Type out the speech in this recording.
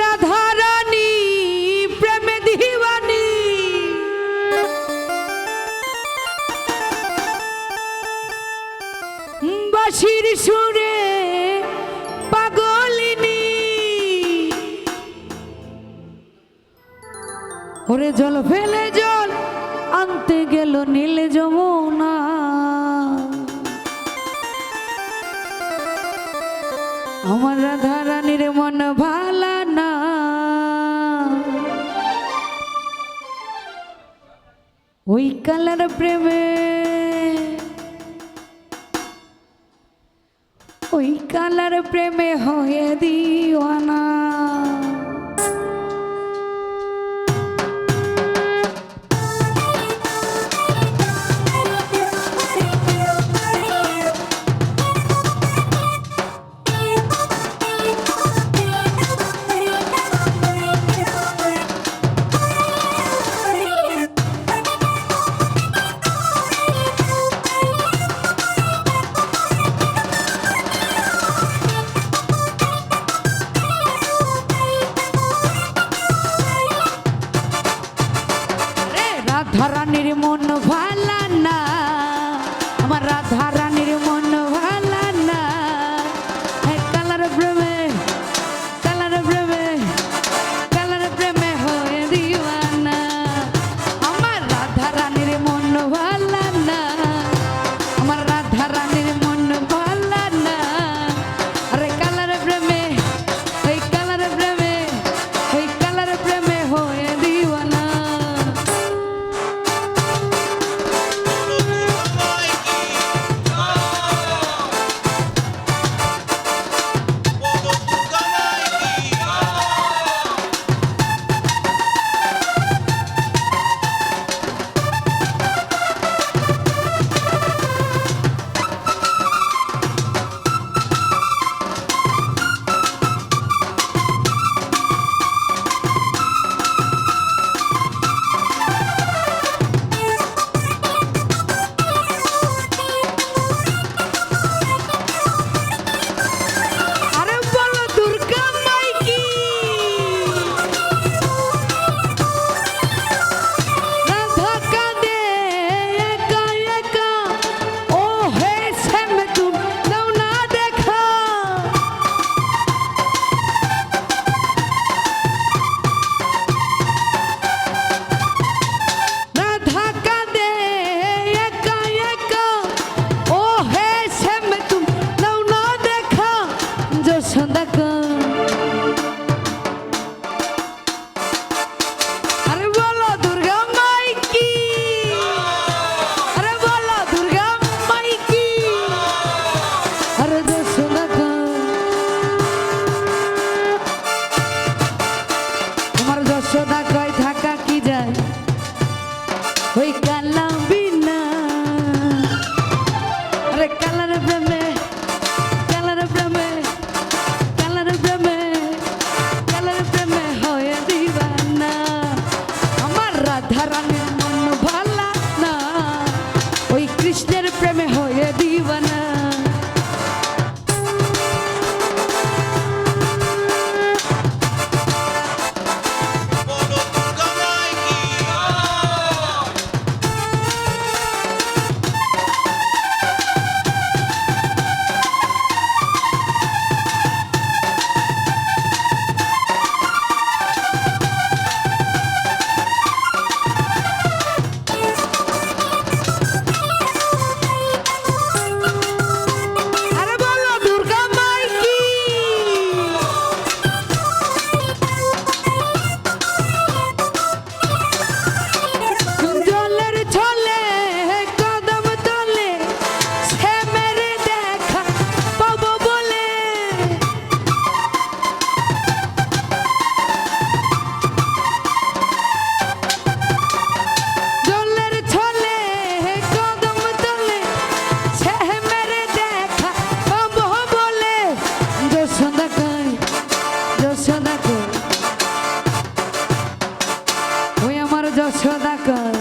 রাধারানী প্রেমে ওরে জল ফেলে জল আনতে গেল নীল যমুনা। আমার রাধা মন ভাই ওই কালার প্রেমে। ওই কালার প্রেমে হয়ে দিওয়ানা। Coach Hodakal.